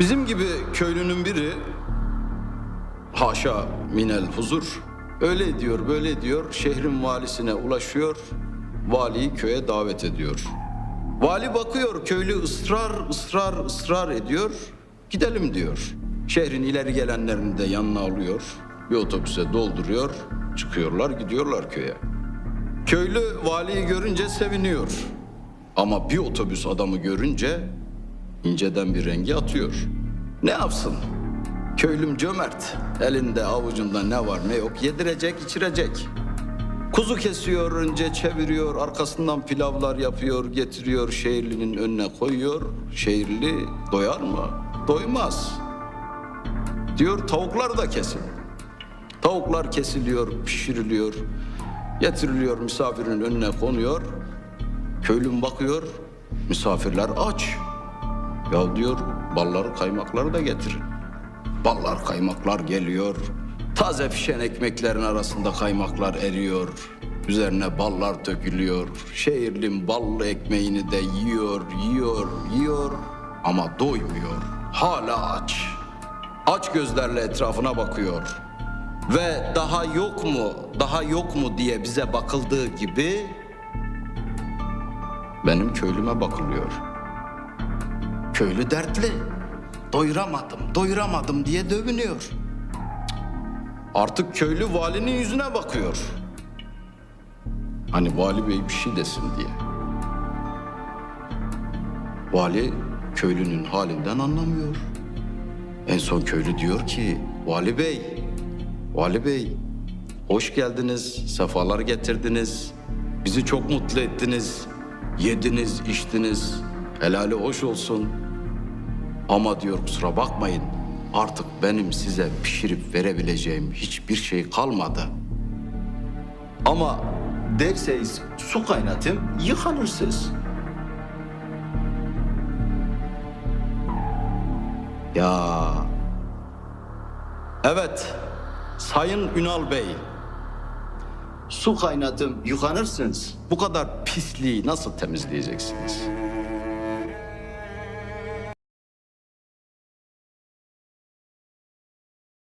Bizim gibi köylünün biri haşa minel huzur öyle diyor böyle diyor şehrin valisine ulaşıyor valiyi köye davet ediyor. Vali bakıyor köylü ısrar ısrar ısrar ediyor gidelim diyor. Şehrin ileri gelenlerini de yanına alıyor bir otobüse dolduruyor çıkıyorlar gidiyorlar köye. Köylü valiyi görünce seviniyor. Ama bir otobüs adamı görünce inceden bir rengi atıyor. Ne yapsın? Köylüm cömert. Elinde avucunda ne var ne yok yedirecek içirecek. Kuzu kesiyor önce çeviriyor arkasından pilavlar yapıyor getiriyor şehirlinin önüne koyuyor. Şehirli doyar mı? Doymaz. Diyor tavuklar da kesin. Tavuklar kesiliyor, pişiriliyor, getiriliyor misafirin önüne konuyor. Köylüm bakıyor, misafirler aç. Ya diyor balları kaymakları da getirin. Ballar kaymaklar geliyor. Taze pişen ekmeklerin arasında kaymaklar eriyor. Üzerine ballar dökülüyor. Şehirlim ballı ekmeğini de yiyor, yiyor, yiyor. Ama doymuyor. Hala aç. Aç gözlerle etrafına bakıyor. Ve daha yok mu, daha yok mu diye bize bakıldığı gibi benim köylüme bakılıyor. Köylü dertli. Doyuramadım, doyuramadım diye dövünüyor. Artık köylü valinin yüzüne bakıyor. Hani vali bey bir şey desin diye. Vali köylünün halinden anlamıyor. En son köylü diyor ki, Vali Bey, Vali Bey, hoş geldiniz, sefalar getirdiniz. Bizi çok mutlu ettiniz. Yediniz, içtiniz. Helali hoş olsun. Ama diyor kusura bakmayın, artık benim size pişirip verebileceğim hiçbir şey kalmadı. Ama derseniz su kaynatayım, yıkanırsınız. Ya. Evet. Sayın Ünal Bey. Su kaynatıp yıkanırsınız. Bu kadar pisliği nasıl temizleyeceksiniz?